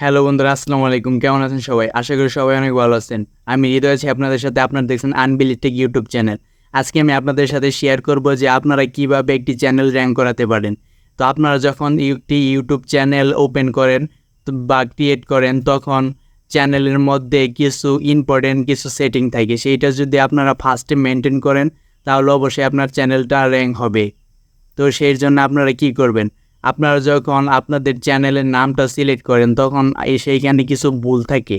Hello বন্ধুরা, আসসালামু আলাইকুম। কেমন আছেন সবাই? আশা করি সবাই অনেক ভালো আছেন। আমি হৃদয় আছি আপনাদের সাথে। আপনারা দেখছেন আনবিলিটেক ইউটিউব চ্যানেল আজকে আমি আপনাদের সাথে শেয়ার করব যে আপনারা কীভাবে একটি চ্যানেল র্যাঙ্ক করাতে পারেন। তো আপনারা যখন একটি ইউটিউব চ্যানেল ওপেন করেন বা ক্রিয়েট করেন, তখন চ্যানেলের মধ্যে কিছু ইম্পর্টেন্ট কিছু সেটিং থাকে। সেইটা যদি আপনারা ফার্স্টে মেনটেন করেন, তাহলে অবশ্যই আপনার চ্যানেলটা র্যাঙ্ক হবে। তো সেই জন্য আপনারা কি করবেন? আপনারা যখন আপনাদের চ্যানেলের নামটা সিলেক্ট করেন, তখন সেইখানে কিছু ভুল থাকে।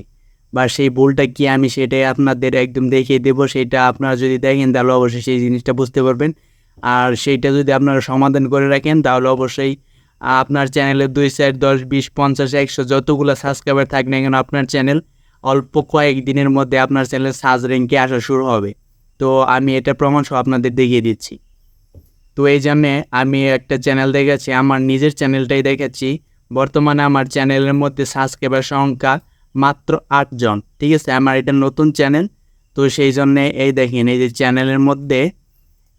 বা সেই ভুলটা কি আমি সেটাই আপনাদের একদম দেখিয়ে দেব। সেটা আপনারা যদি দেখেন, তাহলে অবশ্যই সেই জিনিসটা বুঝতে পারবেন। আর সেইটা যদি আপনারা সমাধান করে রাখেন, তাহলে অবশ্যই আপনার চ্যানেলে দুই চার, দশ, বিশ, পঞ্চাশ, একশো যতগুলো সাবস্ক্রাইবার থাক না কেন, আপনার চ্যানেল অল্প কয়েক দিনের মধ্যে আপনার চ্যানেল সার্চ র্যাঙ্কে আসা শুরু হবে। তো আমি এটা প্রমাণ সহ আপনাদের দেখিয়ে দিচ্ছি। তো এই জন্যে আমি একটা চ্যানেল দেখেছি, আমার নিজের চ্যানেলটাই দেখেছি। বর্তমানে আমার চ্যানেলের মধ্যে সাবস্ক্রাইবার সংখ্যা মাত্র আটজন ঠিক আছে? আমার এটা নতুন চ্যানেল তো সেই জন্যে এই দেখেন, এই যে চ্যানেলের মধ্যে,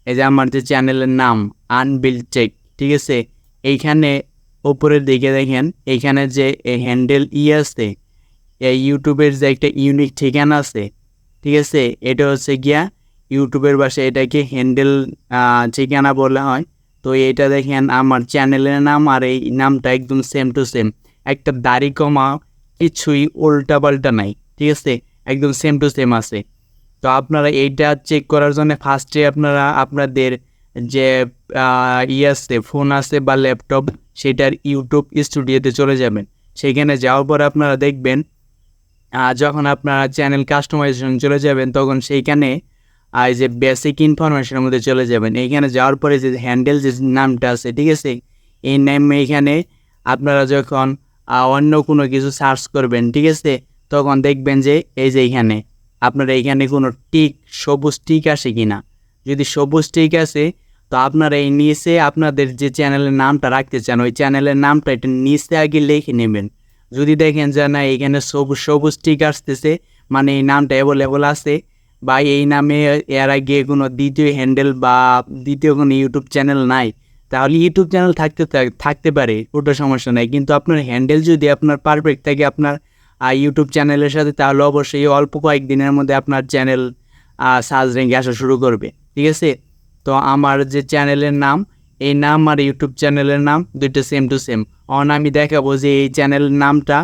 এই যে আমার যে চ্যানেলের নাম আনবিল চেক ঠিক আছে? এইখানে উপরের দিকে দেখেন, এইখানে যে এই হ্যান্ডেল ই আছে, এই ইউটিউবের যে একটা ইউনিক ঠিকানা আছে, ঠিক আছে? এটা হচ্ছে গিয়া ইউটিউবের ভাষায় এটাকে হ্যান্ডেল ঠিকানা বলা হয়। তো এটা দেখেন আমার চ্যানেলের নাম আর এই নামটা একদম সেম টু সেম একটা দাড়ি কমা, কিছুই উল্টা পাল্টা নাই, ঠিক আছে? একদম সেম টু সেম আছে। তো আপনারা এইটা চেক করার জন্য ফার্স্টে আপনারা, আপনাদের যে ই আছে ফোন আছে বা ল্যাপটপ সেটার ইউটিউব স্টুডিওতে চলে যাবেন। সেখানে যাওয়ার পর আপনারা দেখবেন যখন আপনারা চ্যানেল কাস্টমাইজেশন চলে যাবেন, তখন সেইখানে আর যে বেসিক ইনফরমেশনের মধ্যে চলে যাবেন। এইখানে যাওয়ার পরে যে হ্যান্ডেল যে নামটা আছে, ঠিক আছে? এই নাম এখানে আপনারা যখন অন্য কোনো কিছু সার্চ করবেন, ঠিক আছে? তখন দেখবেন যে এই যে এইখানে, আপনারা এইখানে কোনো টিক সবুজ টিক আসে কি না যদি সবুজ টিক আছে তো আপনারা এই নিচে আপনাদের যে চ্যানেলের নামটা রাখতে চান, ওই চ্যানেলের নামটা এটা নিচে আগে লিখে নেবেন। যদি দেখেন যে না, এইখানে সবুজ সবুজ টিক আসতেছে মানে এই নামটা অ্যাভেলেবল আছে বা এই নামে এর আগে কোনো দ্বিতীয় হ্যান্ডেল বা দ্বিতীয় কোনো ইউটিউব চ্যানেল নাই, তাহলে ইউটিউব চ্যানেল থাকতে থাকতে পারে, ওটা সমস্যা নাই। কিন্তু আপনার হ্যান্ডেল যদি আপনার পারফেক্ট থাকে আপনার ইউটিউব চ্যানেলের সাথে, তাহলে অবশ্যই অল্প কয়েকদিনের মধ্যে আপনার চ্যানেল সার্চ র্যাঙ্কে আসা শুরু করবে, ঠিক আছে? তো আমার যে চ্যানেলের নাম, এই নাম আর ইউটিউব চ্যানেলের নাম দুইটা সেম টু সেম অন আমি দেখাবো যে এই চ্যানেলের নামটা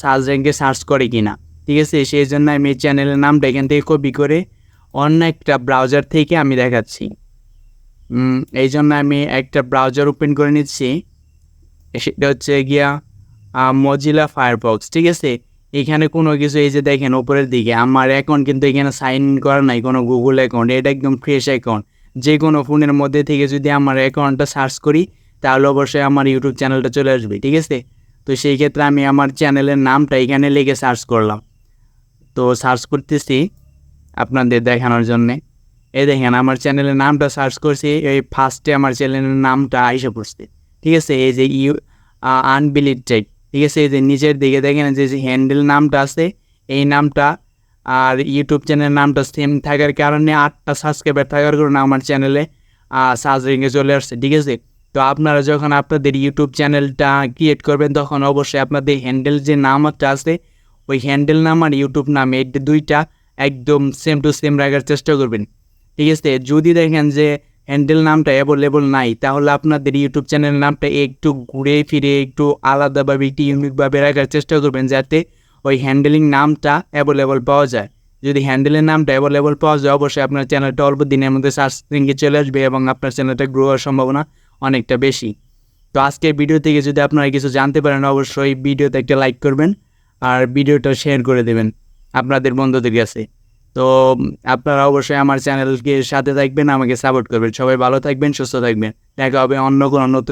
সার্চ র্যাঙ্কে সার্চ করে কি না ঠিক আছে সেই জন্য আমি এই চ্যানেলের নামটা এখান থেকে কপি করে অন্য একটা ব্রাউজার থেকে আমি দেখাচ্ছি। এই জন্য আমি একটা ব্রাউজার ওপেন করে নিচ্ছি। সেটা হচ্ছে গিয়া মজিলা ফায়ারবক্স ঠিক আছে? এখানে কোনো কিছু এই যে দেখেন ওপরের দিকে। আমার অ্যাকাউন্ট কিন্তু এখানে সাইন ইন করা নাই, কোনো গুগল অ্যাকাউন্ট এটা একদম ফ্রেশ অ্যাকাউন্ট যে কোনো ফোনের মধ্যে থেকে যদি আমার অ্যাকাউন্টটা সার্চ করি, তাহলে অবশ্যই আমার ইউটিউব চ্যানেলটা চলে আসবে, ঠিক আছে? তো সেই ক্ষেত্রে আমি আমার চ্যানেলের নামটা এখানে লিখে সার্চ করলাম। তো সার্চ করতেছি আপনাদের দেখানোর জন্যে। এই দেখেন, আমার চ্যানেলের নামটা সার্চ করছি, এই ফার্স্টে আমার চ্যানেলের নামটা আইসে পড়ছে। ঠিক আছে, এই যে ইউ আনবিলিটেড ঠিক আছে, এই যে নিচের দিকে দেখেন, যে হ্যান্ডেল নামটা আছে, এই নামটা, আর ইউটিউব চ্যানেলের নামটা সেম থাকার কারণে আটটা সাবস্ক্রাইবার থাকার কারণে আমার চ্যানেলে সার্চ রেঙ্গে চলে আসছে, ঠিক আছে? তো আপনারা যখন আপনাদের ইউটিউব চ্যানেলটা ক্রিয়েট করবেন, তখন অবশ্যই আপনাদের হ্যান্ডেল যে নামটা আছে ওই হ্যান্ডেল নাম আর ইউটিউব নাম এই দুইটা একদম সেম টু সেম রাখার চেষ্টা করবেন। ঠিক আছে? যদি দেখেন যে হ্যান্ডেল নামটা অ্যাভেলেবল নাই, তাহলে আপনাদের ইউটিউব চ্যানেলের নামটা একটু ঘুরে ফিরে, একটু আলাদাভাবে, একটু ইউনিকভাবে রাখার চেষ্টা করবেন যাতে ওই হ্যান্ডেলিং নামটা অ্যাভেলেবল পাওয়া যায়। যদি হ্যান্ডেলের নামটা অ্যাভেলেবল পাওয়া যায়, অবশ্যই আপনার চ্যানেলটা অল্প দিনের মধ্যে সার্চ রিঙ্গে চলে আসবে এবং আপনার চ্যানেলটা গ্রো হওয়ার সম্ভাবনা অনেকটা বেশি। তো আজকের ভিডিও থেকে যদি আপনারা কিছু জানতে পারেন, অবশ্যই ভিডিওতে একটা লাইক করবেন। আর ভিডিওটা শেয়ার করে দেবেন আপনাদের বন্ধুদের কাছে। তো আপনারা অবশ্যই আমার চ্যানেলকে সাথে থাকবেন, আমাকে সাপোর্ট করবেন। সবাই ভালো থাকবেন, সুস্থ থাকবেন। দেখা হবে অন্য কোনো নতুন